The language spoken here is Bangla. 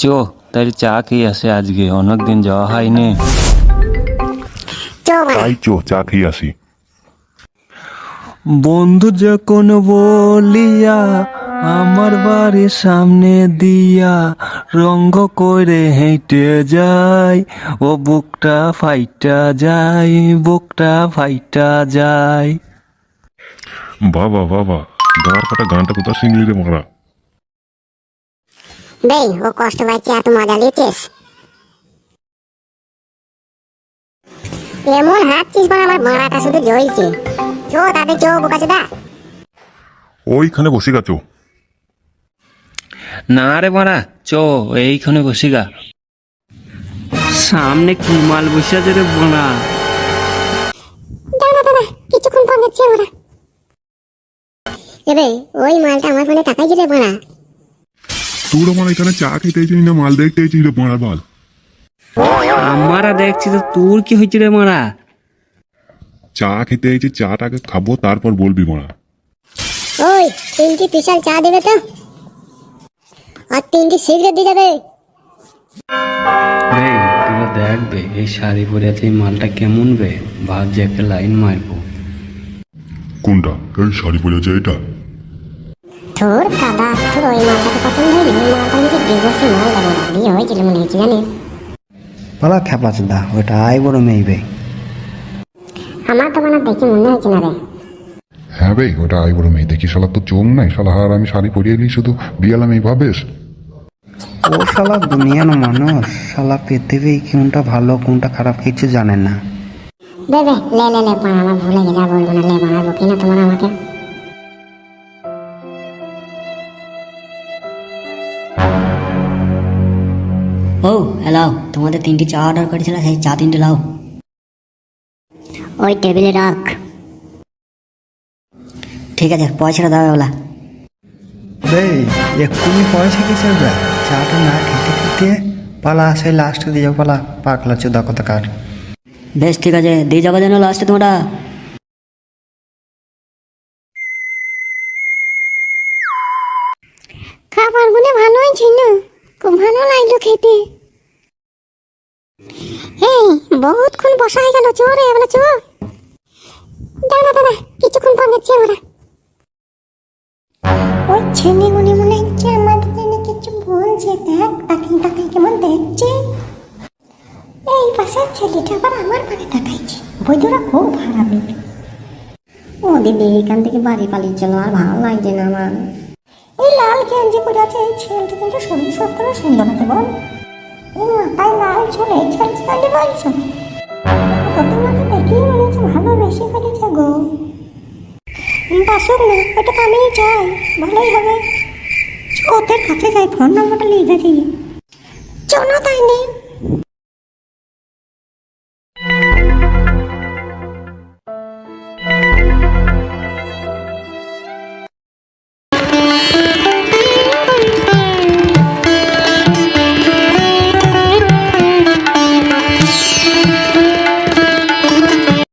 চো তাহলে চা খেয়ে আসে আজকে অনেকদিন যাওয়া হয়নি চো তাই চো চা খেয়ে আসি বন্ধু যখন বলিয়া আমার বাড়ির সামনে দিয়া রঙ্গ করে হেঁটে যায় ও বুকটা ফাইটা যায় বুকটা ফাইটা যায়। বাবা বাবা ফাটা গানটা কোথা শিখলি রে মারা? বেই ও কষ্ট পাইছে এত মজা নিয়েছিস। এমন হাঁটছিস বলে আমার মারাটা শুধু জ্বলছে। চো তাতে চো বোকা চোদা ওইখানে বসে গেছো না রে মারা চ এইখানে বসি গা। সামনে কি মাল বসে আছে রে বোনা। দাঁড়া দাঁড়া কিছুক্ষণ পর যাচ্ছে ওরা এবে ওই মালটা আমার ফোনে তাকাইছে রে বাড়া তোর আমার এখানে চা খেতে চাই না মাল দেখতে চাই রে মারা বল আমারা দেখছি তো তোর কি হয়েছে রে মারা? চা খেতে চাইছি চাটাকে খাব তারপর বলবি মারা। ওই তিনটি বিশাল চা দেবে তো। আর তিনটি সিগারেট দিয়ে যাবে। রে তোরা দেখবে এই শাড়ি পরে আছে এই মালটা কেমন বে? ভাব যে একটা লাইন মারবো। কোনটা? এই শাড়ি পরে আছে এটা? তোর দাদা তোর ওই মালটাকে পছন্দ হয়নি ওই মালটা আমাকে ডিভোর্সে মাল দেবো না বিয়ে হয়েছিল মনে হয়েছে জানিস পালা খেপা চোদা ওটা আই বড় মেইবে। আমার তো মানে দেখে মনে হয়েছে না রে। হ্যাঁ ভাই ওটা আই বড় মেয়ে। দেখি শালা তো চোখ নাই। শালা আর আমি শাড়ি পরিয়ে এলি শুধু বিয়ালাম এই ভাবেস। ও শালা দুনিয়ার মানুষ শালা পৃথিবী কোনটা ভালো কোনটা খারাপ কিছু জানে না। দেবে লে লে লে বাড়া আমার ভুলে গেলে আর বলব না। লে বাড়াবো কিনা তোমার আমাকে। ও হ্যালো তোমাদের তিনটি চা অর্ডার করেছিল সেই চা তিনটে লাও ওই টেবিলে রাখ। ঠিক আছে পয়সাটা দাও ওলা রে এক্ষুনি পয়সা কিসে চাটা না খেতে খেতে পালা সেই লাস্টে দিয়ে যাও পালা পাকলা চোদা কথা কার। বেশ ঠিক আছে দিয়ে যাব যেন লাস্টে তোমরা। খাবারগুলো ভালোই ছিল। ভালো লাগল খেতে এই, বহুতক্ষণ বসা হয়ে গেল চো রে এবার চো দাঁড়া দাঁড়া কিছুক্ষণ পর যাচ্ছে ওরা ওই ছেলেগুলি মনে হচ্ছে আমাদের জন্য কিছু বলছে। দেখ তাকাই তাকাই কেমন দেখছে। এই পাশের ছেলেটা আবার আমার পানে তাকাইছে। বৈদ্যরা খুব খারাপ ও দিদি, এখান থেকে বাড়ি পালিয়ে চলো, আর ভালো লাগছে না আমার। এই লাল গেঞ্জি পরে আছে, এই ছেলেটি কিন্তু শরীর সত্যি সুন্দর না বল। এই মাথায় লাল চুল, এই ছেলেটি তাহলে বলছো মাথা দেখেই মনে হচ্ছে বেশি করেছে গো। বাসুক না এটা তো আমিই চাই, ভালোই হবে। ওদের কাছে যাই, ফোন নম্বরটা লিখে নেই